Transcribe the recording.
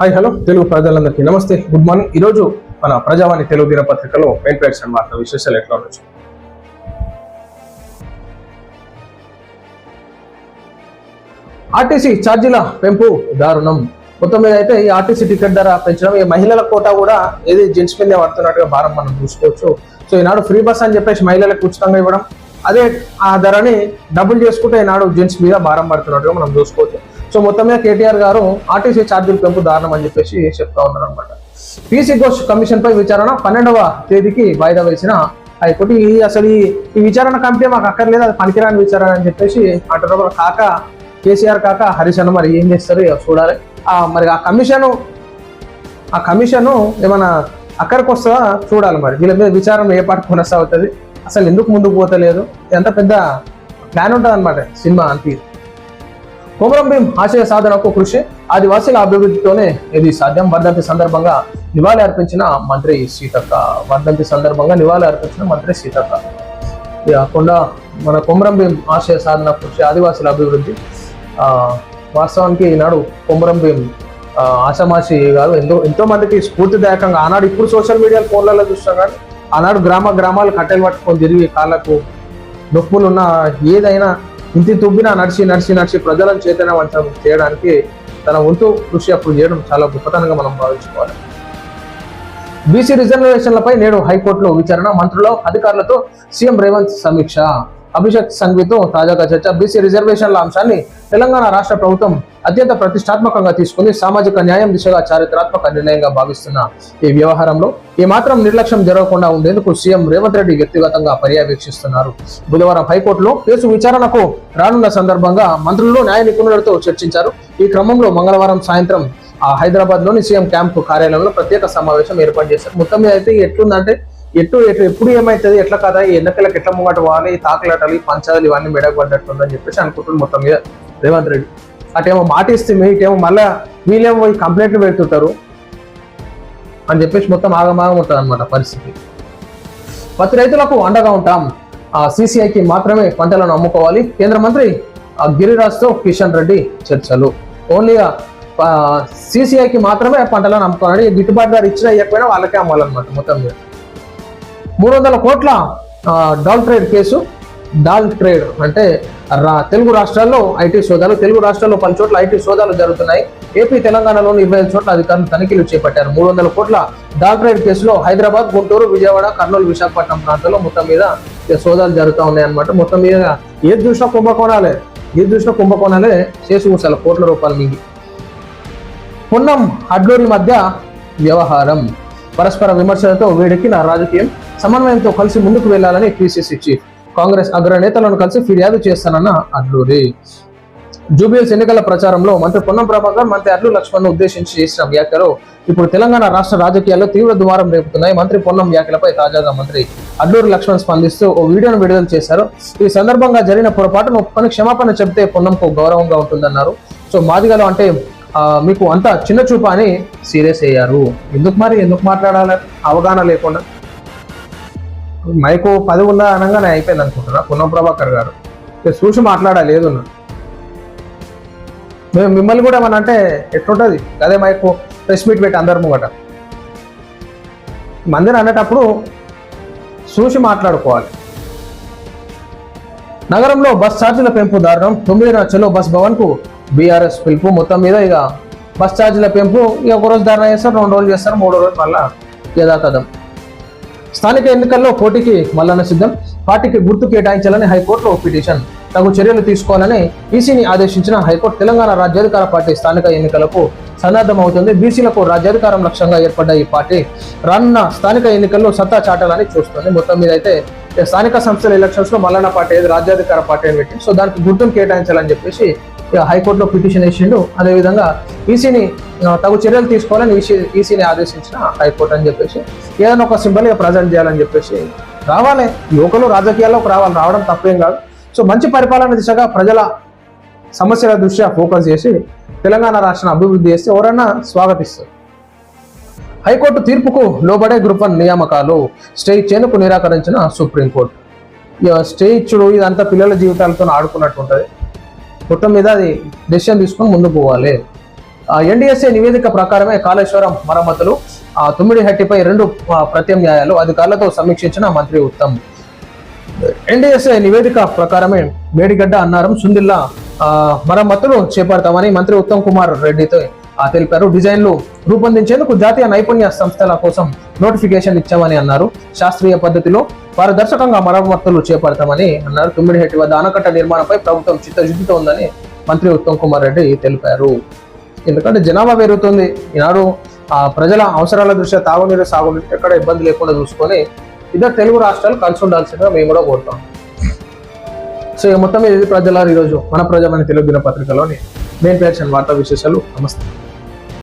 Hi hello Telugu ప్రజలందరికీ నమస్తే. Good morning ఈరోజు మన ప్రజావాణి తెలుగు దినపత్రికలో వెంకటేష్ అండ్ వార్త విశేషాలు ఎట్లా ఉండొచ్చు ఆర్టీసీ ఛార్జీల పెంపు దారుణం. మొత్తం మీద అయితే ఈ ఆర్టీసీ టికెట్ ధర పెంచడం ఈ మహిళల కోట కూడా ఏది జెంట్స్ మీద పడుతున్నట్టుగా భారం మనం చూసుకోవచ్చు. సో ఈనాడు ఫ్రీ బస్ అని చెప్పేసి మహిళలకు ఉచితంగా ఇవ్వడం అదే ఆ ధరని డబుల్ చేసుకుంటే ఈనాడు జెంట్స్ మీద భారం పడుతున్నట్టుగా మనం చూసుకోవచ్చు. సో మొత్తం మీద కేటీఆర్ గారు ఆర్టీసీ ఛార్జీల పెంపు దారుణం అని చెప్పేసి చెప్తా ఉన్నారు అనమాట పీసీ ఘోష్ కమిషన్ పై విచారణ పన్నెండవ తేదీకి వాయిదా వేసిన హైకోర్టు. ఈ అసలు ఈ విచారణ కమిటీ మాకు అక్కర్లేదు అది పనికిరాని విచారణ అని చెప్పేసి అంటారు కాక కేసీఆర్ కాక హరీష్ అన్న మరి ఏం చేస్తారు చూడాలి. మరి ఆ కమిషన్ ఆ కమిషన్ ఏమైనా అక్కడికి వస్తుందా చూడాలి మరి. వీళ్ళ మీద విచారణ ఏ పాటు కొనసాగుతుంది. అసలు ఎందుకు ముందుకు పోతలేదు? ఎంత పెద్ద ప్లాన్ ఉంటుంది అనమాట సినిమా అంతే. కొమరం భీం ఆశయ సాధనకు కృషి ఆదివాసీల అభివృద్ధితోనే ఇది సాధ్యం. వర్ధంతి సందర్భంగా నివాళి అర్పించిన మంత్రి సీతక్క. వర్ధంతి సందర్భంగా నివాళి అర్పించిన మంత్రి సీతక్క. కాకుండా మన కొమరం భీం ఆశయ సాధన కృషి ఆదివాసీల అభివృద్ధి. వాస్తవానికి ఈనాడు కొమరం భీం ఆషామాషి కాదు ఎంతో ఎంతో మందికి స్ఫూర్తిదాయకంగా ఆనాడు ఇప్పుడు సోషల్ మీడియా ఫోన్లలో చూస్తాం కానీ ఆనాడు గ్రామ గ్రామాలు కట్టెలు పట్టుకొని తిరిగి కాళ్ళకు నొప్పులు ఉన్న ఏదైనా ఇంటి తుబ్బినా నడిచి నడిచి నడిచి ప్రజలను చైతన్యవంతం చేయడానికి తన వంతు కృషి అప్పుడు చేయడం చాలా గొప్పతనంగా మనం భావించుకోవాలి. బీసీ రిజర్వేషన్లపై నేడు హైకోర్టులో విచారణ మంత్రుల అధికారులతో సీఎం రేవంత్ సమీక్ష. అభిషేక్ సంఘవితో తాజాగా చర్చ. బీసీ రిజర్వేషన్ల అంశాన్ని తెలంగాణ రాష్ట్ర ప్రభుత్వం అత్యంత ప్రతిష్టాత్మకంగా తీసుకుని సామాజిక న్యాయం దిశగా చారిత్రాత్మక నిర్ణయంగా భావిస్తున్న ఈ వ్యవహారంలో ఏమాత్రం నిర్లక్ష్యం జరగకుండా ఉండేందుకు సీఎం రేవంత్ రెడ్డి వ్యక్తిగతంగా పర్యవేక్షిస్తున్నారు. బుధవారం హైకోర్టులో కేసు విచారణకు రానున్న సందర్భంగా మంత్రులు న్యాయ నిపుణులతో చర్చించారు. ఈ క్రమంలో మంగళవారం సాయంత్రం ఆ హైదరాబాద్లోని సీఎం క్యాంప్ కార్యాలయంలో ప్రత్యేక సమావేశం ఏర్పాటు చేశారు. మొత్తం మీద అయితే ఎట్లుందంటే ఎటు ఎటు ఎప్పుడు ఏమవుతుంది ఎట్లా కదా ఈ ఎన్నికలకు ఎట్లా ముంగట పోవాలి ఈ పంచాలు ఇవన్నీ మెడకబడ్డట్టుందని చెప్పేసి అనుకుంటున్నారు మొత్తం మీద రేవంత్ రెడ్డి. అటేమో మాట ఇస్తే ఇటేమో మళ్ళా వీళ్ళేమో పోయి కంప్లైంట్లు పెడుతుంటారు అని చెప్పేసి మొత్తం ఆగమాగం ఉంటుంది అనమాట పరిస్థితి. ప్రతి రైతులకు అండగా ఉంటాం. ఆ సీసీఐకి మాత్రమే పంటలను అమ్ముకోవాలి. కేంద్ర మంత్రి ఆ గిరిరాజ్తో కిషన్ రెడ్డి చర్చలు. ఓన్లీగా సిసిఐకి మాత్రమే పంటలను అమ్ముకోవాలి గిట్టుబాటు ధర ఇచ్చినా ఇవ్వకపోయినా వాళ్ళకే అమ్మాలన్నమాట మొత్తం మీద. మూడు వందల కోట్ల doll trade case. Doll trade అంటే తెలుగు రాష్ట్రాల్లో ఐటీ సోదాలు తెలుగు రాష్ట్రాల్లో పలు చోట్ల ఐటీ సోదాలు జరుగుతున్నాయి. ఏపీ తెలంగాణలోని ఇరవై ఐదు చోట్ల అధికారులు తనిఖీలు చేపట్టారు. మూడు వందల కోట్ల డాక్టరేట్ కేసులో హైదరాబాద్ గుంటూరు విజయవాడ కర్నూలు విశాఖపట్నం ప్రాంతాల్లో మొత్తం మీద సోదాలు జరుగుతూ ఉన్నాయన్నమాట మొత్తం మీద ఏది చూసినా కుంభకోణాలే? ఏది చూసినా కుంభకోణాలే? చేసి కూర్చాలి కోట్ల రూపాయలు మిగి పున్నం అడ్లూరి మధ్య వ్యవహారం. పరస్పర విమర్శలతో వేడెక్కిన రాజకీయం సమన్వయంతో కలిసి ముందుకు వెళ్ళాలని పిసిసి చీఫ్ కాంగ్రెస్ అగ్రనేతలను కలిసి ఫిర్యాదు చేస్తానన్న అడ్లూరి జూబిల్స్ ఎన్నికల ప్రచారంలో మంత్రి పొన్నం ప్రభాకర్ మంత్రి అల్లు లక్ష్మణ్ ఉద్దేశించి చేసిన వ్యాఖ్యలు ఇప్పుడు తెలంగాణ రాష్ట్ర రాజకీయాల్లో తీవ్ర దుమారం రేపుతున్నాయి. మంత్రి పొన్నం వ్యాఖ్యలపై తాజాగా మంత్రి అడ్లూరి లక్ష్మణ్ స్పందిస్తూ ఓ వీడియోను విడుదల చేశారు. ఈ సందర్భంగా జరిగిన పొరపాటును ఒప్పుకొని క్షమాపణ చెబితే పొన్నంకు గౌరవంగా ఉంటుందన్నారు. సో మాదిగలు అంటే మీకు అంత చిన్న చూపు అని సీరియస్ అయ్యారు. ఎందుకు మరి? ఎందుకు మాట్లాడాలని అవగాహన లేకుండా. మైకు పది ఉందా అనగానే అయిపోయింది అనుకుంటున్నా. పొన్నం ప్రభాకర్ గారు. చూసి మాట్లాడాలి లేదు మేము మిమ్మల్ని కూడా ఏమన్నా అంటే ఎట్లుంటుంది? అదే మైకు ప్రెస్ మీట్ పెట్టి అందరు ముంగట. మందిని అనేటప్పుడు చూసి మాట్లాడుకోవాలి. నగరంలో బస్ ఛార్జీల పెంపు దారుణం. తొమ్మిది చలో బస్ భవన్కు బీఆర్ఎస్ పిలుపు మొత్తం మీద ఇక బస్ ఛార్జీల పెంపు ఇక ఒక రోజు ధర్నా చేస్తారు రెండు రోజులు చేస్తారు మూడో రోజు మళ్ళా యథాతథం. స్థానిక ఎన్నికల్లో పోటీకి మల్లన్న సిద్ధం. పార్టీకి గుర్తు కేటాయించాలని హైకోర్టులో పిటిషన్. తగు చర్యలు తీసుకోవాలని ఈసీని ఆదేశించిన హైకోర్టు తెలంగాణ రాజ్యాధికార పార్టీ స్థానిక ఎన్నికలకు సన్నద్ధమవుతుంది. బీసీలకు రాజ్యాధికారం లక్ష్యంగా ఏర్పడ్డ ఈ పార్టీ రానున్న స్థానిక ఎన్నికల్లో సత్తా చాటాలని చూస్తుంది. మొత్తం మీద అయితే స్థానిక సంస్థల ఎలక్షన్స్లో మల్లన్న పార్టీ ఏది రాజ్యాధికార పార్టీ అని పెట్టి సో దానికి గుర్తును కేటాయించాలని చెప్పేసి హైకోర్టులో పిటిషన్ వేసిండు. అదేవిధంగా ఈసీని తగు చర్యలు తీసుకోవాలని ఈసీ ఈసీని ఆదేశించిన హైకోర్టు అని చెప్పేసి ఏదైనా ఒక సింబల్ ప్రజెంట్ చేయాలని చెప్పేసి రావాలి. యువకులు రాజకీయాల్లోకి రావాలి రావడం తప్పేం కాదు. సో మంచి పరిపాలన దిశగా ప్రజల సమస్యల దృష్ట్యా ఫోకస్ చేసి తెలంగాణ రాష్ట్రాన్ని అభివృద్ధి చేస్తే ఎవరన్నా స్వాగతిస్తారు. హైకోర్టు తీర్పుకు లోబడే గ్రూప్ వన్ నియామకాలు స్టే ఇచ్చేందుకు నిరాకరించిన సుప్రీంకోర్టు. ఇక స్టే ఇచ్చుడు ఇదంతా పిల్లల జీవితాలతో ఆడుకున్నట్టు ఉంటుంది. మొత్తం మీద అది డెసిషన్ తీసుకొని ముందుకు పోవాలి. ఎన్డీఎస్ఏ నివేదిక ప్రకారమే కాళేశ్వరం మరమ్మతులు ఆ, తుమ్మిడిహట్టిపై రెండు ప్రత్యామ్నాయాలు అధికారులతో సమీక్షించిన మంత్రి ఉత్తమ్. ఎన్డీఎస్ఏ నివేదిక ప్రకారమే మేడిగడ్డ అన్నారం సుందిల్లా మరమ్మతులు చేపడతామని మంత్రి ఉత్తమ్ కుమార్ రెడ్డితో తెలిపారు. డిజైన్లు రూపొందించేందుకు జాతీయ నైపుణ్య సంస్థల కోసం నోటిఫికేషన్ ఇచ్చామని అన్నారు. శాస్త్రీయ పద్ధతిలో పారదర్శకంగా మరమ్మతులు చేపడతామని అన్నారు. తుమ్మిడిహెట్టి వద్ద ఆనకట్ట నిర్మాణంపై ప్రభుత్వం చిత్తశుద్ధితో ఉందని మంత్రి ఉత్తమ్ కుమార్ రెడ్డి తెలిపారు. ఎందుకంటే జనాభా పెరుగుతుంది. ఈనాడు ఆ ప్రజల అవసరాల దృష్ట్యా తాగునీరు సాగునీరు ఎక్కడ ఇబ్బంది లేకుండా చూసుకొని ఇద్దరు తెలుగు రాష్ట్రాలు కలిసి ఉండాల్సిందిగా మేము కూడా కోరుతాం సో ఈ మొత్తం ఇది ప్రజలారు ఈరోజు మన ప్రజామని తెలుగు దినపత్రికలోని మెయిన్ పేర్చిన వార్తా విశేషాలు. నమస్తే.